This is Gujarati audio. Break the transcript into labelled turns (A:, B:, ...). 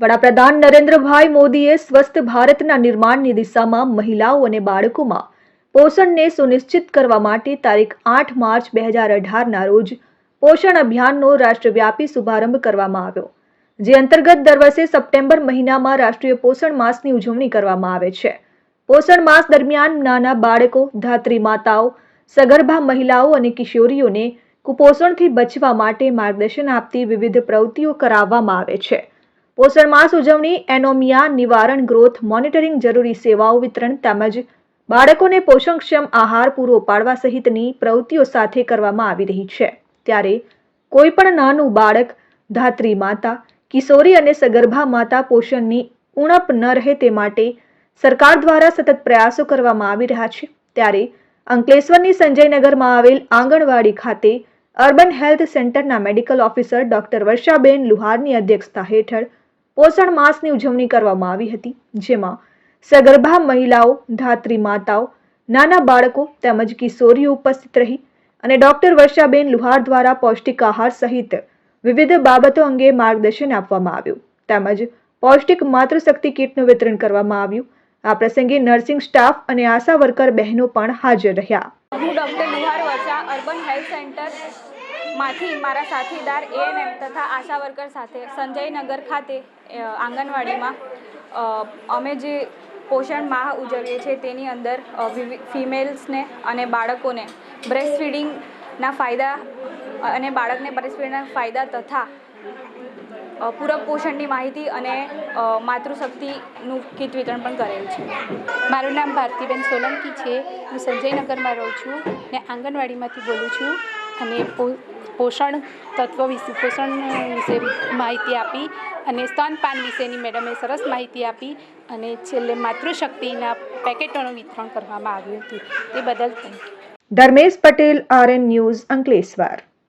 A: વડાપ્રધાન નરેન્દ્રભાઈ મોદીએ સ્વસ્થ ભારતના નિર્માણની દિશામાં મહિલાઓ અને બાળકોમાં પોષણને સુનિશ્ચિત કરવા માટે તારીખ આઠ માર્ચ બે હજાર અઢારના રોજ પોષણ અભિયાનનો રાષ્ટ્રવ્યાપી શુભારંભ કરવામાં આવ્યો, જે અંતર્ગત દર વર્ષે સપ્ટેમ્બર મહિનામાં રાષ્ટ્રીય પોષણ માસની ઉજવણી કરવામાં આવે છે. પોષણ માસ દરમિયાન નાના બાળકો, ધાત્રી માતાઓ, સગર્ભા મહિલાઓ અને કિશોરીઓને કુપોષણથી બચવા માટે માર્ગદર્શન આપતી વિવિધ પ્રવૃત્તિઓ કરાવવામાં આવે છે. પોષણ માસ ઉજવણી, એનોમિયા, નિવારણ, ગ્રોથ, મોનિટરિંગ, જરૂરી સેવાઓ વિતરણ તેમજ બાળકોને પોષણક્ષમ આહાર પૂરો પાડવા સહિતની પ્રવૃત્તિઓ સાથે કરવામાં આવી રહી છે. ત્યારે કોઈ પણ નાનું બાળક, ધાત્રી માતા, કિશોરી અને સગર્ભા માતા પોષણની ઉણપ ન રહે તે માટે સરકાર દ્વારા સતત પ્રયાસો કરવામાં આવી રહ્યા છે. ત્યારે અંકલેશ્વરની સંજયનગરમાં આવેલ આંગણવાડી ખાતે અર્બન હેલ્થ સેન્ટરના મેડિકલ ઓફિસર ડોક્ટર વર્ષાબેન લુહારની અધ્યક્ષતા હેઠળ પોષણ માસની ઉજવણી કરવામાં આવી હતી, જેમાં સગર્ભા મહિલાઓ, ધાત્રી માતાઓ, નાના બાળકો તેમજ કિશોરીઓ ઉપસ્થિત રહી અને ડોક્ટર વર્ષાબેન લુહાર દ્વારા પૌષ્ટિક આહાર સહિત વિવિધ બાબતો અંગે માર્ગદર્શન આપવામાં આવ્યું. તેમજ પૌષ્ટિક માતૃશક્તિ કીટનું વિતરણ કરવામાં આવ્યું. આ પ્રસંગે નર્સિંગ સ્ટાફ અને આશા વર્કર બહેનો પણ હાજર રહ્યા.
B: હું doctor Luhar Varsha urban health centre માંથી મારા સાથીદાર એએનએમ તથા આશા વર્કર સાથે સંજયનગર ખાતે આંગણવાડીમાં અમે જે પોષણ માહ ઉજવીએ છીએ તેની અંદર ફિમેલ્સને અને બાળકોને બ્રેસ્ટ ફીડિંગના ફાયદા અને બાળકને બ્રેસ્ટ ફીડિંગના ફાયદા તથા પૂરક પોષણની માહિતી અને માતૃશક્તિનું કીટ વિતરણ પણ કરેલ છે.
C: મારું નામ ભારતીબેન સોલંકી છે. હું સંજયનગરમાં રહું છું ને આંગણવાડીમાંથી બોલું છું. અને પોષણ તત્વ વિશે પોષણ વિશે માહિતી આપી અને સ્તનપાન વિશેની મેડમે સરસ માહિતી આપી અને છેલ્લે માતૃશક્તિના પેકેટોનું વિતરણ કરવામાં આવ્યું હતું. તે બદલ
A: ધર્મેશ પટેલ, આરએન ન્યૂઝ અંકલેશ્વર.